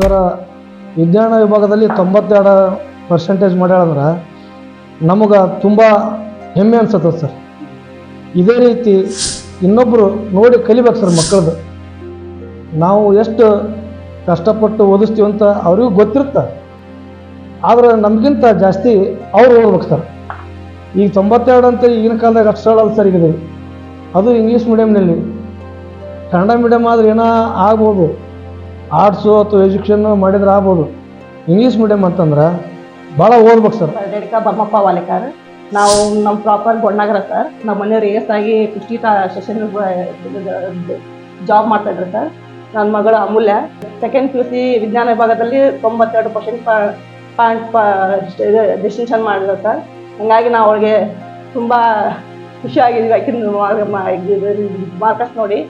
Sir, ವಿಜ್ಞಾನ ವಿಭಾಗದಲ್ಲಿ ತೊಂಬತ್ತೆರಡು ಪರ್ಸೆಂಟೇಜ್ ಮಾಡ್ಯಾಳಂದ್ರೆ ನಮಗೆ ತುಂಬ ಹೆಮ್ಮೆ ಅನ್ಸತ್ತದ ಸರ್. ಇದೇ ರೀತಿ ಇನ್ನೊಬ್ಬರು ನೋಡಿ ಕಲಿಬೇಕು ಸರ್ ಮಕ್ಕಳದು. ನಾವು ಎಷ್ಟು ಕಷ್ಟಪಟ್ಟು ಓದಿಸ್ತೀವಿ ಅಂತ ಅವ್ರಿಗೂ ಗೊತ್ತಿರುತ್ತೆ. ಆದರೆ ನಮಗಿಂತ ಜಾಸ್ತಿ ಅವ್ರು ಓದ್ಬೇಕು ಸರ್. ಈಗ ತೊಂಬತ್ತೆರಡು ಅಂತ ಈಗಿನ ಕಾಲದಾಗ ಅಷ್ಟು ಸರ್ ಅದು ಇಂಗ್ಲೀಷ್ ಮೀಡಿಯಮ್ನಲ್ಲಿ ಕನ್ನಡ ಮೀಡಿಯಮ್ ಆದರೆ ಏನೋ ಆಗ್ಬೋದು. ಆರ್ಟ್ಸು ಅಥವಾ ಎಜುಕೇಷನ್ ಮಾಡಿದ್ರೆ ಆಗ್ಬೋದು. ಇಂಗ್ಲೀಷ್ ಮೀಡಿಯಮ್ ಅಂತಂದ್ರೆ ಭಾಳ ಓದ್ಬೇಕು ಸರ್. ರೇಣುಕಾ ಬಮ್ಮಪ್ಪ ವಾಲೇಕರ್. ನಾವು ನಮ್ಮ ಪ್ರಾಪರ್ ಗೊಣ್ಣಾಗರ ಸರ್. ನಮ್ಮ ಮನೆಯವ್ರು ಎಸ್ ಆಗಿ ಫಿಫ್ಟಿ ಸೆಷನ್ ಜಾಬ್ ಮಾಡ್ತಾ ಇದ್ರು ಸರ್. ನನ್ನ ಮಗಳು Amulya. Second P U C ವಿಜ್ಞಾನ ವಿಭಾಗದಲ್ಲಿ ತೊಂಬತ್ತೆರಡು ಪರ್ಸೆಂಟ್ ಪಾಯಿಂಟ್ ಡಿಸ್ಟಿಂಕ್ಷನ್ ಮಾಡಿದ್ರು ಸರ್. ಹಂಗಾಗಿ ನಾವು ಅವಳಿಗೆ ತುಂಬ ಖುಷಿಯಾಗಿದ್ವಿ ಆಕಿನ ಮಾರ್ಕಸ್ ನೋಡಿ.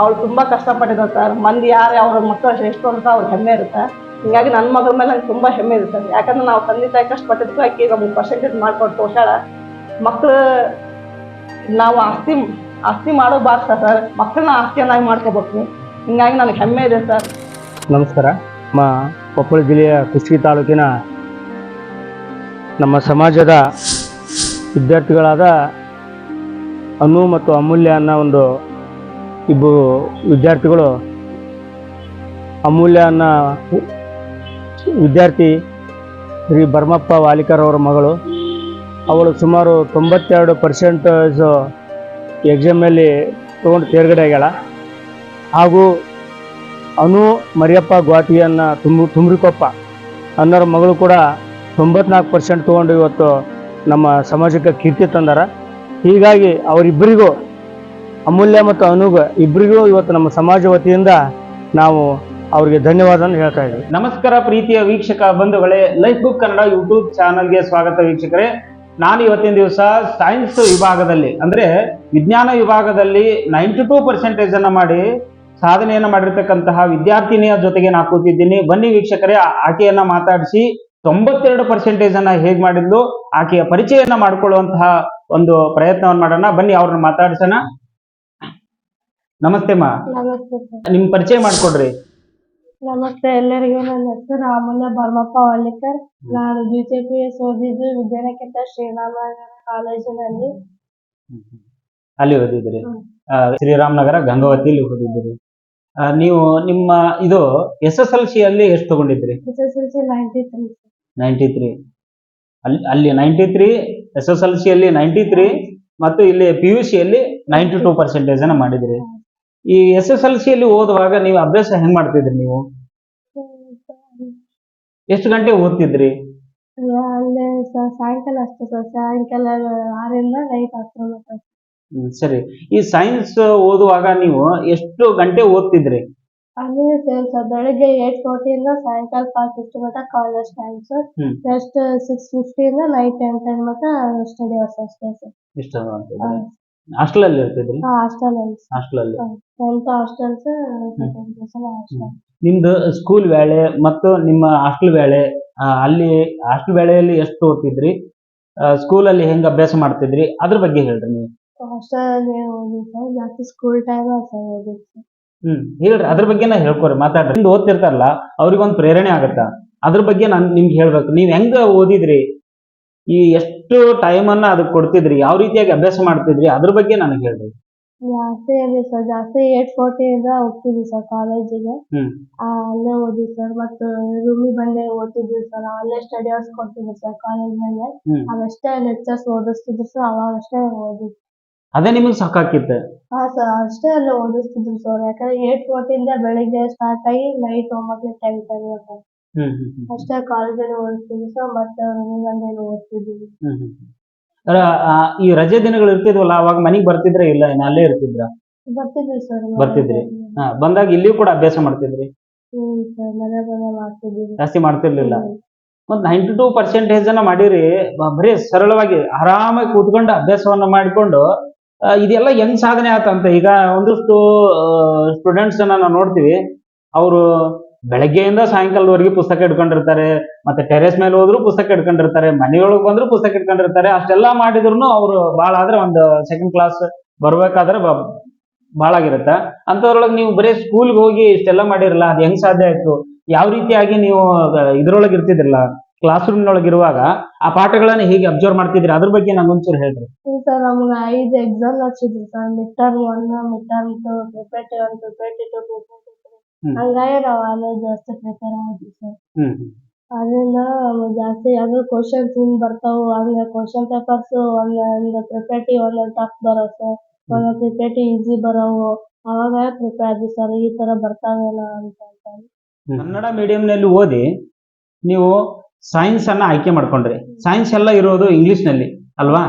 ಅವಳು ತುಂಬ ಕಷ್ಟಪಟ್ಟಿದ್ದಾಳೆ ಸರ್ ಮಂದಿ ಯಾರು ಅವ್ರ ಮಕ್ಕಳು ಶ್ರೇಷ್ಠ ಅಂತ ಅವ್ರಿಗೆ ಹೆಮ್ಮೆ ಇರುತ್ತೆ. ಹಿಂಗಾಗಿ ನನ್ನ ಮಗಳ ಮೇಲೆ ನಂಗೆ ತುಂಬ ಹೆಮ್ಮೆ ಇದೆ ಸರ್ ಯಾಕಂದ್ರೆ ನಾವು ತಂದೆ ತಾಯಿ ಕಷ್ಟಪಟ್ಟಿದ್ದಕ್ಕೂ ಆಕೆ ನಮ್ಗೆ ಪರ್ಸೆಂಟೇಜ್ ಮಾಡ್ಕೊಂಡು ತೋರ್ಸಾಳ ಮಕ್ಕಳು ನಾವು ಆಸ್ತಿ ಆಸ್ತಿ ಮಾಡೋಬಾರ್ದು ಸರ್. ಮಕ್ಕಳನ್ನ ಆಸ್ತಿಯನ್ನಾಗಿ ಮಾಡ್ಕೋಬೇಕು. ಹಿಂಗಾಗಿ ನನಗೆ ಹೆಮ್ಮೆ ಇದೆ ಸರ್. ನಮಸ್ಕಾರ. ಮಾ ಕೊಪ್ಪಳ ಜಿಲ್ಲೆಯ ಕುಷ್ಟಗಿ ತಾಲೂಕಿನ ನಮ್ಮ ಸಮಾಜದ ವಿದ್ಯಾರ್ಥಿಗಳಾದ ಅನು ಮತ್ತು ಅಮೂಲ್ಯ ಅನ್ನೋ ಒಂದು ಇಬ್ಬರು ವಿದ್ಯಾರ್ಥಿಗಳು ಅಮೂಲ್ಯ ಅನ್ನೋ ವಿದ್ಯಾರ್ಥಿ ಶ್ರೀ ಭರ್ಮಪ್ಪ ವಾಲಿಕರ್ ಅವರ ಮಗಳು. ಅವಳು ಸುಮಾರು ತೊಂಬತ್ತೆರಡು ಪರ್ಸೆಂಟೇಜು ಎಕ್ಸಾಮಲ್ಲಿ ತೊಗೊಂಡು ತೇರ್ಗಡೆ ಆಗ್ಯಾಳ. ಹಾಗೂ ಅನು ಮರಿಯಪ್ಪ ಗುವಾಟಿಯನ್ನು ತುಂಬ ತುಂಬ್ರಿಕೊಪ್ಪ ಅನ್ನೋರ ಮಗಳು ಕೂಡ ತೊಂಬತ್ನಾಲ್ಕು ಪರ್ಸೆಂಟ್ ತೊಗೊಂಡು ಇವತ್ತು ನಮ್ಮ ಸಮಾಜಕ್ಕೆ ಕೀರ್ತಿ ತಂದಾರ. ಹೀಗಾಗಿ ಅವರಿಬ್ಬರಿಗೂ ಅಮೂಲ್ಯ ಮತ್ತು ಅನುಗ ಇಬ್ಬರಿಗೂ ಇವತ್ತು ನಮ್ಮ ಸಮಾಜ ವತಿಯಿಂದ ನಾವು ಅವರಿಗೆ ಧನ್ಯವಾದ ಹೇಳ್ತಾ ಇದ್ದೀವಿ. ನಮಸ್ಕಾರ ಪ್ರೀತಿಯ ವೀಕ್ಷಕ ಬಂಧುಗಳೇ ಲೈಫ್ ಬುಕ್ ಕನ್ನಡ ಯೂಟ್ಯೂಬ್ ಚಾನಲ್ಗೆ ಸ್ವಾಗತ ವೀಕ್ಷಕರೇ. ನಾನು ಇವತ್ತಿನ ದಿವಸ ಸೈನ್ಸ್ ವಿಭಾಗದಲ್ಲಿ, ಅಂದ್ರೆ ವಿಜ್ಞಾನ ವಿಭಾಗದಲ್ಲಿ ನೈಂಟಿ ಟೂ ಪರ್ಸೆಂಟೇಜ್ ಅನ್ನ ಮಾಡಿ ಸಾಧನೆಯನ್ನ ಮಾಡಿರ್ತಕ್ಕಂತಹ ವಿದ್ಯಾರ್ಥಿನಿಯ ಜೊತೆಗೆ ನಾ ಕೂತಿದ್ದೀನಿ. ಬನ್ನಿ ವೀಕ್ಷಕರೇ, ಆಕೆಯನ್ನ ಮಾತಾಡಿಸಿ ತೊಂಬತ್ತೆರಡು ಪರ್ಸೆಂಟೇಜ್ ಅನ್ನ ಹೇಗ್ ಮಾಡಿದ್ಲು, ಆಕೆಯ ಪರಿಚಯನ ಮಾಡ್ಕೊಳ್ಳುವಂತಹ ಒಂದು ಪ್ರಯತ್ನವನ್ನ ಮಾಡೋಣ. ಬನ್ನಿ ಅವ್ರನ್ನ ಮಾತಾಡ್ಸೋಣ. ನಮಸ್ತೆ ಮಾ. ನಮಸ್ತೆ ಸರ್. ನಿಮ್ ಪರಿಚಯ ಮಾಡ್ಕೊಡ್ರಿ. ನಮಸ್ತೆ ಎಲ್ಲರಿಗೂ ನನ್ನ ಹೆಸರು ರಾಮಣ್ಣ ಭರ್ಮಪ್ಪ ವಳ್ಳಿಕರ್ ನಾನು ಬಿಜೆಪಿ ಓದಿದ್ದು ವಿದ್ಯಾನಕೇತ ಶ್ರೀರಾಮನಗರ ಕಾಲೇಜಿನಲ್ಲಿ. ಅಲ್ಲಿ ಓದಿದ್ರಿ ಆ, ಶ್ರೀರಾಮನಗರ ಗಂಗಾವತಿಯಲ್ಲಿ ಓದಿದ್ರಿ ಆ, ನೀವು ನಿಮ್ಮ ಇದು ಎಸ್ ಎಸ್ ಎಲ್ ಸಿ ಅಲ್ಲಿ ಎಷ್ಟು ತಗೊಂಡಿದ್ರಿ S S L C ninety three ninety three ಅಲ್ಲಿ ಅಲ್ಲಿ ninety three S S L C ಅಲ್ಲಿ ನೈಂಟಿ ತ್ರೀ ಮತ್ತು ಇಲ್ಲಿ ಪಿ ಯು ಸಿ ಅಲ್ಲಿ ನೈಂಟಿ ಟೂ ಪರ್ಸೆಂಟೇಜ್ ಅನ್ನ ಮಾಡಿದ್ರಿ ಈ ಎಸ್ ಎಸ್ ಎಲ್ ಸಿ ಅಲ್ಲಿ ಓದುವಾಗ ನೀವು ಅಭ್ಯಾಸ ಹೆಂಗ್ ಮಾಡ್ತಿದ್ರಿ ನೀವು? ಎಷ್ಟು ಗಂಟೆ ಓದ್ತಿದ್ರಿ? ಅಲ್ಲೇ ಸ- ಸಾಯಂಕಾಲ ಅಷ್ಟೇ ಸರ್. ಸಾಯಂಕಾಲ ಆರಿಂದ ನೈಟ್ ಹತ್ತು ಹ್ಮ್, ಸರಿ. ಈ ಸೈನ್ಸ್ ಓದುವಾಗ ನೀವು ಎಷ್ಟು ಗಂಟೆ ಓದ್ತಿದ್ರಿ? ಅಲ್ಲಿ ಸೇಮ್ ಸರ್. ಬೆಳಿಗ್ಗೆ ಏಟ್ ಫೋರ್ಟಿಯಿಂದ ಸಾಯಂಕಾಲ ಫೈವ್ ಫಿಫ್ಟಿ ಮಟ್ಟ college time sir. Hmm. Next six ಫಿಫ್ಟಿಯಿಂದ night ten ten ಮಟ್ಟ ಸ್ಟಡಿ ಅವರ್ಸ್ ಅಷ್ಟೇ ಸರ್. ಇಷ್ಟ ಹಾಸ್ಟೆಲ್ ಅಲ್ಲಿ ಇರ್ತಿದ್ರಿ ಹಾಸ್ಟೆಲ್ ಹಾಸ್ಟೆಲ್ ಅಲ್ಲಿ ಟೆಂತ್ ಹಾಸ್ಟೆಲ್ ಹಾಸ್ಟೆಲ್. ನಿಮ್ದು ಸ್ಕೂಲ್ ವೇಳೆ ಮತ್ತು ನಿಮ್ಮ ಹಾಸ್ಟೆಲ್ ವೇಳೆ ಆ, ಅಲ್ಲಿ ಹಾಸ್ಟೆಲ್ ವೇಳೆಯಲ್ಲಿ ಎಷ್ಟು ಓದ್ತಿದ್ರಿ? ಸ್ಕೂಲಲ್ಲಿ ಹೆಂಗ್ ಅಭ್ಯಾಸ ಮಾಡ್ತಿದ್ರಿ? ಅದ್ರ ಬಗ್ಗೆ ಹೇಳ್ರಿ ನೀವು. ಹಾಸ್ಟೆಲಲ್ಲಿ ಓದಿ ಸರ್ ಜಾಸ್ತಿ ಸ್ಕೂಲ್ ಟೈಮ್ ಸರ್ ಓದಿದ್ದು ಸರ್. ಹ್ಮ್ ಹೇಳ್ರಿ. ಅದ್ರ ಬಗ್ಗೆನ ಹೇಳ್ಕೊರಿ ಮಾತಾಡ್ರಿ. ನಿಮ್ದು ಓದ್ತಿರ್ತಾರಲ್ಲ ಅವ್ರಿಗೊಂದು ಪ್ರೇರಣೆ ಆಗತ್ತ? ಅದ್ರ ಬಗ್ಗೆ ನಾನ್ ನಿಮ್ಗೆ ಹೇಳ್ಬೇಕು. ನೀವ್ ಹೆಂಗ ಓದಿದ್ರಿ? ಈ ಎಷ್ಟು ಟೈಮ್ ಅನ್ನ ಅದಕ್ಕೆ ಕೊಡ್ತಿದ್ರಿ? ಯಾವ ರೀತಿಯಾಗಿ ಅಭ್ಯಾಸ ಮಾಡ್ತಿದ್ರಿ? ಅದ್ರ ಬಗ್ಗೆ ನನಗೆ ಹೇಳ್ರಿ. ಜಾಸ್ತಿ ಇರಲಿ ಸರ್ ಜಾಸ್ತಿ ಏಟ್ ಇಂದ ಹೋಗ್ತಿದ್ವಿ ಸರ್ ಕಾಲೇಜಿಗೆ ಹ್ಮ್. ಅಲ್ಲೇ ಓದಿ ಸರ್ ಮತ್ತು ರೂಮಿಗೆ ಬಂದೆ ಓದ್ತಿದ್ವಿ ಸರ್ ಅಲ್ಲೇ ಸ್ಟಡಿ ಅವರ್ಸ್ ಕೊಡ್ತಿದ್ವಿ ಸರ್ ಕಾಲೇಜ್ನಲ್ಲಿ ಹ್ಮ್. ಅವಷ್ಟೇ ಲೆಕ್ಚರ್ಸ್ ಓದಿಸ್ತಿದ್ರು ಸರ್ ಅವಾಗಷ್ಟೇ ಓದಿದ್ವಿ. ಅದೇ ನಿಮಗೆ ಸಾಕಾಕಿತ್ತು ಹಾ ಸರ್ ಅಷ್ಟೇ ಅಲ್ಲೇ ಓದಿಸ್ತಿದ್ರು ಸರ್ ಯಾಕಂದ್ರೆ ಏಟ್ ಫೋರ್ಟಿಯಿಂದ ಬೆಳಿಗ್ಗೆ ಸ್ಟಾರ್ಟ್ ಆಗಿ ನೈಟ್ ಒಂಬತ್ತು ಗಂಟೆ ಆಗಿತ್ತು ಸರ್ ಹ್ಮ್ ಹ್ಮ್ ಹ್ಮ್. ಅಷ್ಟೇ ಕಾಲೇಜಲ್ಲಿ ಓದಿಸ್ತಿದ್ವಿ ಸರ್ ಮತ್ತೆ ಬಂದೇನು ಓದ್ತಿದ್ವಿ. ಹ್ಮ್ ಹ್ಮ್. ಅಲ್ಲ, ಆ, ಈ ರಜೆ ದಿನಗಳು ಇರ್ತಿದ್ವಲ್ಲ ಅವಾಗ ಮನೆಗೆ ಬರ್ತಿದ್ರ ಇಲ್ಲ ಏನ್ ಅಲ್ಲೇ ಇರ್ತಿದ್ರ? ಬರ್ತಿದ್ವಿ ಸರ್ ಬರ್ತಿದ್ರಿ? ಹಾ, ಬಂದಾಗ ಇಲ್ಲಿ ಕೂಡ ಅಭ್ಯಾಸ ಮಾಡ್ತಿದ್ರಿ? ಹ್ಮ್ ಸರ್ ಮನೆ ಬಂದ ಜಾಸ್ತಿ ಮಾಡ್ತಿರ್ಲಿಲ್ಲ. ಒಂದ್ ನೈಂಟಿ ಟೂ ಪರ್ಸೆಂಟೇಜ್ ಅನ್ನ ಮಾಡಿರಿ ಬ- ಬರೀ ಸರಳವಾಗಿ ಆರಾಮಾಗಿ ಕೂತ್ಕೊಂಡು ಅಭ್ಯಾಸವನ್ನ ಮಾಡಿಕೊಂಡು ಆ, ಇದೆಲ್ಲ ಹೆಂಗ್ ಸಾಧನೆ ಆತಂತ. ಈಗ ಒಂದಷ್ಟು ಸ್ಟೂಡೆಂಟ್ಸ್ ಅನ್ನ ನಾವು ನೋಡ್ತೀವಿ ಅವರು ಬೆಳಗ್ಗೆಯಿಂದ ಸಾಯಂಕಾಲದವರೆಗೆ ಪುಸ್ತಕ ಇಟ್ಕೊಂಡಿರ್ತಾರೆ ಮತ್ತೆ ಟೆರೆಸ್ ಮೇಲೆ ಹೋದ್ರು ಪುಸ್ತಕ ಇಟ್ಕೊಂಡಿರ್ತಾರೆ ಮನೆಯೊಳಗೆ ಬಂದ್ರು ಪುಸ್ತಕ ಇಟ್ಕೊಂಡಿರ್ತಾರೆ ಅಷ್ಟೆಲ್ಲಾ ಮಾಡಿದ್ರು ಅವರು ಭಾಳ ಆದ್ರೆ ಒಂದು ಸೆಕೆಂಡ್ ಕ್ಲಾಸ್ ಬರ್ಬೇಕಾದ್ರೆ ಭಾಳ ಆಗಿರುತ್ತೆ. ಅಂಥದ್ರೊಳಗೆ ನೀವು ಬರೀ ಸ್ಕೂಲ್ಗೆ ಹೋಗಿ ಇಷ್ಟೆಲ್ಲ ಮಾಡಿರಲ್ಲ, ಅದು ಹೆಂಗ್ ಸಾಧ್ಯ ಆಯ್ತು? ಯಾವ ರೀತಿಯಾಗಿ ನೀವು ಇದ್ರೊಳಗೆ ಇರ್ತಿದ್ರಲ್ಲ? ಕ್ಲಾಸ್ ರೂಮ್ನೊಳಗೆ ಇರುವಾಗ ಆ ಪಾಠಗಳನ್ನ ಹೀಗೆ ಅಬ್ಸರ್ವ್ ಮಾಡ್ತಿದ್ರಿ ಅದ್ರ ಬಗ್ಗೆ ನಂಗೆ ಒಂಚೂರು ಹೇಳ್ರಿ. ಸರ್, ನಮ್ಗೆ ಐದು ಎಕ್ಸಾಮ್ ನಡೆಸಿದ್ರು sir. Mid term one mid two prepare one prepare two. ಹಂಗಾಗಿ ನಾವು ಆಮೇಲೆ ಜಾಸ್ತಿ ಪ್ರಿಪೇರ್ ಆಗಿದ್ವಿ ಸರ್ ಹ್ಮ್ ಅದರಿಂದ ಜಾಸ್ತಿ ಯಾವ್ದು ಕ್ವಶನ್ಸ್ ಹಿಂಗ್ ಬರ್ತಾವು. ಹಂಗ ಕ್ವಶನ್ ಪೇಪರ್ಸ್ ಒಂದೊಂದು ಪ್ರಿಪೇಟಿ ಒಂದೊಂದು ಟಫ್ ಸರ್ ಒಂದೊಂದು ಪ್ರಿಪೇಟಿ ಈಸಿ ಬರೋವು. ಅವಾಗ ಪ್ರಿಪೇರ್ ಆದ್ವಿ ಸರ್ ಈ ತರ ಬರ್ತಾವೇನೋ ಅಂತ ಅಂತ ಕನ್ನಡ ಮೀಡಿಯಂನಲ್ಲಿ ಓದಿ ನೀವು ಸೈನ್ಸ್ ಅನ್ನ ಆಯ್ಕೆ ಮಾಡ್ಕೊಂಡ್ರಿ. ಸೈನ್ಸ್ ಎಲ್ಲ ಇರೋದು ಇಂಗ್ಲಿಷ್ನಲ್ಲಿ ಅಲ್ವಾ?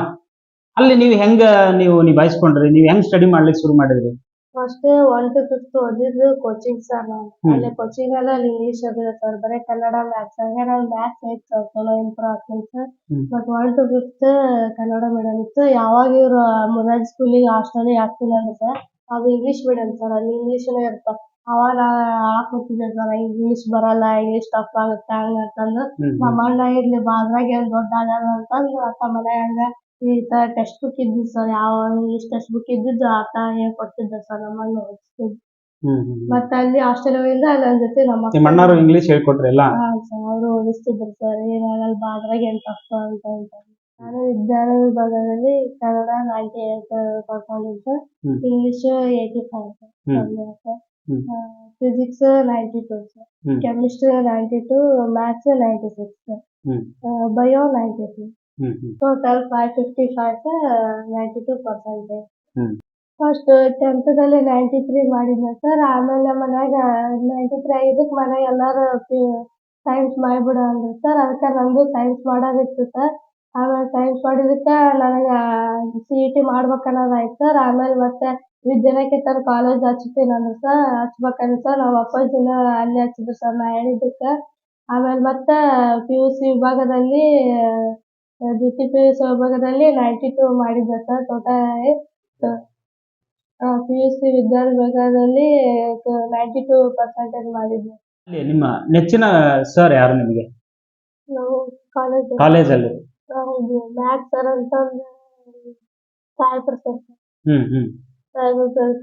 ಅಲ್ಲಿ ನೀವು ಹೆಂಗ ನೀವು ನಿಭಾಯಿಸ್ಕೊಂಡ್ರಿ? ನೀವು ಹೆಂಗ್ ಸ್ಟಡಿ ಮಾಡ್ಲಿಕ್ಕೆ ಶುರು ಮಾಡಿದ್ರಿ? ಫಸ್ಟ್ ಒನ್ ಟು ಫಿಫ್ತ್ ಓದಿದ್ದು ಕೋಚಿಂಗ್ ಸರ್ ನಾವು ಹ್ಮ್. ಅಲ್ಲಿ ಕೋಚಿಂಗ್ ಅಲ್ಲಿ ಇಂಗ್ಲಿಷ್ ಅದಿದೆ ಸರ್ ಬರೀ ಕನ್ನಡ ಮ್ಯಾಥ್ಸ್ ಹಂಗೆ ನಾನು ಮ್ಯಾಥ್ಸ್ ಐತ್ ಸರ್ ಚಲೋ ಇಂಪ್ರೂವ್ ಆಗ್ತೀನಿ sir but one to fifth Kannada medium ಇತ್ತು. ಯಾವಾಗ ಇವ್ರು ಮುರಾಜ್ ಸ್ಕೂಲಿಗೆ ಹಾಸ್ಟೆಲಿಗೆ ಹಾಕ್ತೀನಿ ಅಂದ್ರೆ ಸರ್ ಅದು ಇಂಗ್ಲಿಷ್ ಮೀಡಿಯಂ ಸರ್ ಅಲ್ಲಿ ಇಂಗ್ಲಿಷ್ನೇ ಇರ್ತ ಅವಾಗ ಹಾಕ್ಬಿಟ್ಟಿದ್ದೆ ಸರ್ ಇಂಗ್ಲಿಷ್ ಬರಲ್ಲ ಇಂಗ್ಲಿಷ್ ಟಫ್ ಆಗುತ್ತೆ ಹಂಗ ಅಂತಂದು ನಮ್ಮ ಅಣ್ಣ ಇರ್ಲಿ ಬಾ ಅದ್ರಾಗ ಏನ್ ದೊಡ್ಡ ಆಗಲ್ಲ ಅಂತಂದು ಅಕ್ಕ ಮನ್ಯಾಗ ಈ ತರ ಟೆಕ್ಸ್ಟ್ ಬುಕ್ ಇದ್ದು ಸರ್ ಯಾವ ಇಂಗ್ಲಿಷ್ ಟೆಕ್ಸ್ಟ್ ಬುಕ್ ಇದ್ದಿದ್ದು ಆತ ಹೇಳ್ಕೊಡ್ತಿದ್ದ ಸರ್ ನಮ್ಮ ಹ್ಮ್, ಹ್ಮ್. ಮತ್ತೆ ಅಲ್ಲಿ ಹಾಸ್ಟೆಲ್ ಇಂದ ನನ್ನ ಜೊತೆ ನಮ್ಮ ನಿಮ್ಮ ಅಣ್ಣಾರು ಇಂಗ್ಲಿಷ್ ಹೇಳ್ಕೊಟ್ರಲ್ಲ ಸರ್ ಅವರು ಓದಿಸ್ತಿದ್ರು ಸರ್ ಏನಾಗಲ್ಲ ಬಾ ಅದ್ರಾಗ ಏನ್ ಟಫ್ ಅಂತ ಅಂತ ನಾನು ವಿಜ್ಞಾನ ವಿಭಾಗದಲ್ಲಿ ಕನ್ನಡ ನೈಂಟಿ ಏಟ್ ಪಡ್ಕೊಂಡಿದ್ದೆ ಹ್ಮ್. English eighty five hmm. Sir hmm. Physics ninety two sir chemistry ninety two maths ninety six hmm. Bio ninety hmm total five fifty five ninety two percent first ಟೆಂತ್ದಲ್ಲಿ ninety three ಮಾಡಿದ್ದೆ sir ಆಮೇಲೆ ಮನ್ಯಾಗ ninety three ಆಗಿದ್ದಕ್ಕೆ ಮನ್ಯಾಗ ಎಲ್ಲರೂ science ಮಾಡಿಬಿಡ ಅಂದ್ರು sir ಅದಕ್ಕೆ ನಂದು science ಮಾಡೋದಿತ್ತು ಸರ್ ಆಮೇಲೆ ಸೈನ್ಸ್ ಮಾಡಿದಕ್ಕೆ ನನಗೆ ಸಿ ಇ ಟಿ ಮಾಡ್ಬೇಕನ್ನೋದಾಯ್ತು ಸರ್ ಆಮೇಲೆ ಮತ್ತೆ ವಿದ್ಯಾನಿಕೇತನ್ ಕಾಲೇಜ್ ಹಚ್ತೀನಿ ಅಂದ್ರು ಸರ್ ಹಚ್ಬೇಕಂದ್ರೆ ಸರ್ ನಮ್ಮ ಅಪ್ಪಾಜಿನ ಅಲ್ಲೇ ಹಚ್ಚಿದ್ರು ಸರ್ ನಾ ಹೇಳಿದ್ದಕ್ಕೆ ಆಮೇಲೆ ಮತ್ತೆ ಪಿ ಯು ಸಿ ವಿಭಾಗದಲ್ಲಿ ದ್ವಿತೀಯ ಪಿ ಯು ಸಿ ವಿಭಾಗದಲ್ಲಿ ನೈಂಟಿ ಟು ಮಾಡಿದ್ದೆ sir total P U C ವಿದ್ಯಾರ್ಥಿ ನೈಂಟಿ ಟು ಪರ್ಸೆಂಟೇಜ್ ಮಾಡಿದ್ದೆ ಅಲ್ಲಿ ನಿಮ್ಮ ನೆಚ್ಚಿನ ಸರ್ ಯಾರು ನಿಮಗೆ? ನಾವು ಕಾಲೇಜ್ ಕಾಲೇಜಲ್ಲಿ ಹೌದು. ಮ್ಯಾಥ್ಸ್ ಸರ್ ಅಂತಂದ್ರೆ Sai Prasad hmm hmm.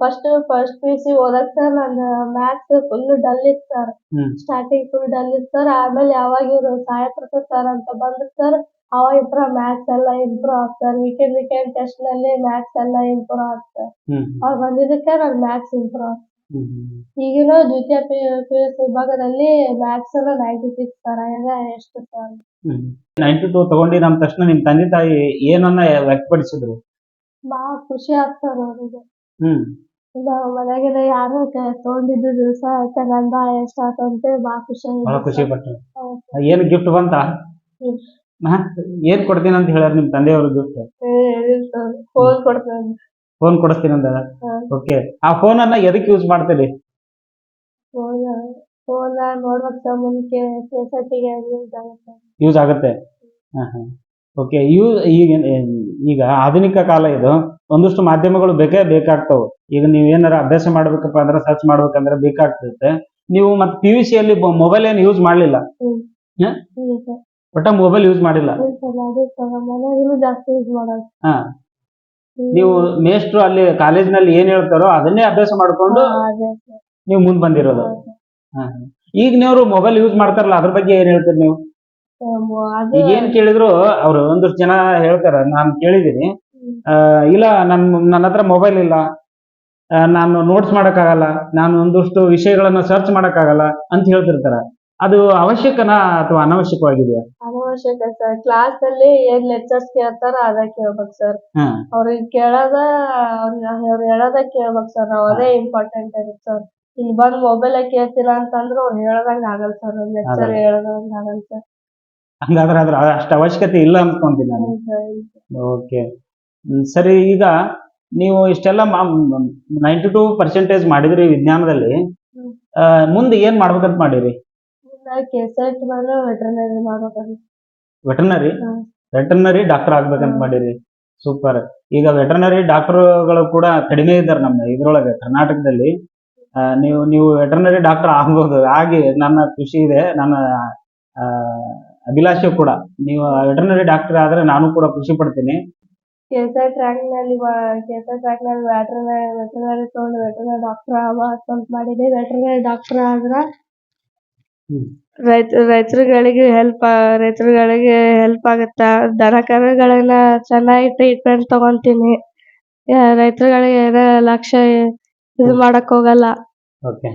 First first P U C ಓದಕ್ ಸರ್ ನನ್ನ ಮ್ಯಾಥ್ಸ್ ಫುಲ್ ಡಲ್ ಇತ್ತು sir hmm. Starting full dull ಇತ್ತು ಸರ್ ಆಮೇಲೆ ಯಾವಾಗ ಇವರು ಸಾಯಿ ಪ್ರಸಾದ್ ಸರ್ ಅಂತ ಬಂದ್ರು ಸರ್ ಅವಾಗ ಇಂತ್ರ ಮ್ಯಾಥ್ಸ್ ಎಲ್ಲ ಇಂಪ್ರೂವ್ ಆಗ್ತಾರೆ ವೀಕೆಂಡ್ ವೀಕೆಂಡ್ ಟೆಸ್ಟ್ನಲ್ಲಿ ಮ್ಯಾಥ್ಸ್ ಎಲ್ಲ ಇಂಪ್ರೂವ್ ಆಗ್ತಾರೆ ಅವ್ರು ಬಂದಿದ್ದಕ್ಕೆ ನನ್ ಮ್ಯಾಥ್ಸ್ ಇಂಪ್ರೂವ್ ಆಗ್ತದೆ ಈಗಿನ ದ್ವಿತೀಯ ಪಿ ಯು ಎಸ್ ವಿಭಾಗದಲ್ಲಿ ಮ್ಯಾಥ್ಸ್ ಎಲ್ಲ ನೈಂಟಿ ಸಿಕ್ಸ್ ತರ ಎಲ್ಲ ಎಷ್ಟು ಸರ್ ನೈಂಟಿ ಟೂ ತಗೊಂಡಿ ನಮ್ ತಕ್ಷಣ ನಿಮ್ ತಂದೆ ತಾಯಿ ಏನನ್ನ ವ್ಯಕ್ತಪಡಿಸಿದ್ರು? ಬಾ ಖುಷಿ ಆಗ್ತಾರ ಅವರಿಗೆ. ಹ್ಮ್. ಮನೆಗೆಲ್ಲ ಯಾರು ತಗೊಂಡಿದ್ದು ದಿವಸ ಚೆನ್ನಾಗ ಎಷ್ಟ ಆತಂತೆ ಭಾಳ ಖುಷಿ ಬಹಳ ಖುಷಿ ಪಟ್ರು. ಏನ್ ಗಿಫ್ಟ್ ಬಂತ. ಹಾ? ಏನ್ ಕೊಡ್ತೀನಿ ಅಂತ ಹೇಳ್ಯಾರ ನಿಮ್ ತಂದೆಯವ್ರ ಗಿಫ್ಟ್ ಫೋನ್ ಕೊಡ್ತೀನಿ. ಫೋನ್ ಕೊಡಿಸ್ತೀನಿ ಅಂದ? ಓಕೆ ಆ ಫೋನ್ ಅನ್ನ ಎದಕ್ ಯೂಸ್ ಮಾಡ್ತೀರಿ? ಫೋನ್ ನೋಡ್ಬೇಕು ಸಂಬಂಧಕ್ಕೆ ಯೂಸ್ ಆಗುತ್ತೆ. ಯೂಸ್ ಓಕೆ ಯೂ ಈಗ ಈಗ ಆಧುನಿಕ ಕಾಲ ಇದು. ಒಂದಷ್ಟು ಮಾಧ್ಯಮಗಳು ಬೇಕೇ ಬೇಕಾಗ್ತಾವ. ಈಗ ನೀವು ಏನಾರ ಅಭ್ಯಾಸ ಮಾಡ್ಬೇಕಪ್ಪ ಅಂದ್ರೆ ಸರ್ಚ್ ಮಾಡ್ಬೇಕಂದ್ರೆ ಬೇಕಾಗ್ತೈತೆ. ನೀವು ಮತ್ತೆ ಪಿ ಯು ಸಿಯಲ್ಲಿ ಮೊಬೈಲ್ ಏನು ಯೂಸ್ ಮಾಡ್ಲಿಲ್ಲ? ಒಟ್ಟ ಮೊಬೈಲ್ ಯೂಸ್ ಮಾಡಿಲ್ಲ. ಜಾಸ್ತಿ ಯೂಸ್ ಮಾಡೋದು ಹಾ. ನೀವು ಮೇಷ್ಟ್ರು ಅಲ್ಲಿ ಕಾಲೇಜ್ನಲ್ಲಿ ಏನ್ ಹೇಳ್ತಾರೋ ಅದನ್ನೇ ಅಭ್ಯಾಸ ಮಾಡ್ಕೊಂಡು ನೀವು ಮುಂದ್ ಬಂದಿರೋದು. ಹಾ. ಈಗ ನೀವು ಮೊಬೈಲ್ ಯೂಸ್ ಮಾಡ್ತಾರಲ್ಲ ಅದ್ರ ಬಗ್ಗೆ ಏನ್ ಹೇಳ್ತೀರಿ ನೀವು? ಈಗ ಏನ್ ಕೇಳಿದ್ರು ಅವ್ರು ಒಂದಷ್ಟು ಜನ ಹೇಳ್ತಾರ ನಾನು ಕೇಳಿದೀನಿ. ಇಲ್ಲ ನನ್ ನನ್ನ ಹತ್ರ ಮೊಬೈಲ್ ಇಲ್ಲ. ನಾನು ನೋಟ್ಸ್ ಮಾಡಕ್ಕಾಗಲ್ಲ ನಾನು ಒಂದಷ್ಟು ವಿಷಯಗಳನ್ನ ಸರ್ಚ್ ಮಾಡಕ್ಕಾಗಲ್ಲ ಅಂತ ಹೇಳ್ತಿರ್ತಾರ. ಅದು ಅವಶ್ಯಕನಾ ಅಥವಾ ಅನವಶ್ಯಕವಾಗಿದೆಯಾ? ಅನವಶ್ಯಕ ಸರ್ ಕ್ಲಾಸ್ ಅಲ್ಲಿ ಏನ್ ಲೆಕ್ಚರ್ಸ್ ಕೇಳ್ತಾರ ಅದ ಕೇಳ್ಬೇಕು ಸರ್ ಹಾ. ಅವ್ರಿಗೆ ಕೇಳೋದ ಅವ್ರ ಹೇಳೋದ ಕೇಳ್ಬೇಕು ಸರ್ ನಾವ್ ಅದೇ ಇಂಪಾರ್ಟೆಂಟ್ ಇರುತ್ತೆ ಸರ್ ಇಲ್ಲಿ ಬಂದ್ ಮೊಬೈಲ್ ಕೇಳ್ತೀರಾ ಅಂತಂದ್ರೆ ಅವ್ರು ಹೇಳದಂಗ ಆಗಲ್ಲ ಸರ್ ಲೆಕ್ಚರ್ ಆಗಲ್ಲ. ಹೇಳ್ದಂಗ ಆಗಲ್ಲ ಸರ್ ಹಂಗಾದ್ರೆ ಅದ್ರ ಅಷ್ಟು ಅವಶ್ಯಕತೆ ಇಲ್ಲ ಅನ್ಕೊಂತೀನಿ ನಾನು. ಓಕೆ ಸರಿ ಈಗ ನೀವು ಇಷ್ಟೆಲ್ಲ ನೈಂಟಿ ಟೂ ಪರ್ಸೆಂಟೇಜ್ ಮಾಡಿದ್ರಿ ವಿಜ್ಞಾನದಲ್ಲಿ. ಹ್ಮ್. ಆ, ಮುಂದೆ ಏನ್ ಮಾಡ್ಬೇಕಂತ ಮಾಡಿರಿ? ಕೆಸೆಟ್ ಬಂದ್ರೆ ವೆಟರ್ನರಿ ಮಾಡ್ಬೇಕಂತ ವೆಟರ್ನರಿ ಹ್ಮ್. ವೆಟರ್ನರಿ ಡಾಕ್ಟರ್ ಆಗ್ಬೇಕಂತ ಹ್ಮ್. ಮಾಡಿರಿ. ಸೂಪರ್ ಈಗ ವೆಟರ್ನರಿ ಡಾಕ್ಟರ್ಗಳು ಕೂಡ ಕಡಿಮೆ ಇದ್ದಾರೆ ನಮ್ಮ ಇದ್ರೊಳಗೆ ಕರ್ನಾಟಕದಲ್ಲಿ. ಆ, ನೀವು ನೀವು ವೆಟರ್ನರಿ ಡಾಕ್ಟರ್ ಆಗ್ಬೋದು. ಆಗಿ ನನ್ನ ಖುಷಿ ಇದೆ. ನನ್ನ ಆ, ಅಭಿಲಾಷೆ ಕೂಡ. ನೀವು ವೆಟರ್ನರಿ ಡಾಕ್ಟರ್ ಆದ್ರೆ ನಾನು ಕೂಡ ಖುಷಿ ಪಡ್ತೀನಿ. ಕೆ ಎಸ್ ಆರ್ ಟ್ರ್ಯಾಕ್ನಲ್ಲಿ ಕೆ ಎಸ್ ಆರ್ ಟ್ರ್ಯಾಕ್ನಲ್ಲಿ ವ್ಯಾಟ್ರನರಿ ವೆಟರ್ನರಿ ತಗೊಂಡು ವೆಟರ್ನರಿ ಡಾಕ್ಟರ್ ಆಗುವ ಅಂತ ಮಾಡಿದೆ ವೆಟರ್ನರಿ ಡಾಕ್ಟರ್ ಆದ್ರೆ. ರೈತ, ರೈತರುಗಳಿಗೆ ಹೆಲ್ಪ್ ರೈತರುಗಳಿಗೆ ಹೆಲ್ಪ್ ಆಗುತ್ತೆ? ದನ ಕರುಗಳನ್ನ ಚೆನ್ನಾಗಿ ಟ್ರೀಟ್ಮೆಂಟ್ ತಗೊಂತೀನಿ. ರೈತರುಗಳಿಗೆ ಏನೋ ಲಕ್ಷ್ಯ ಇದು ಮಾಡಕ್ ಹೋಗಲ್ಲ. ಓಕೆ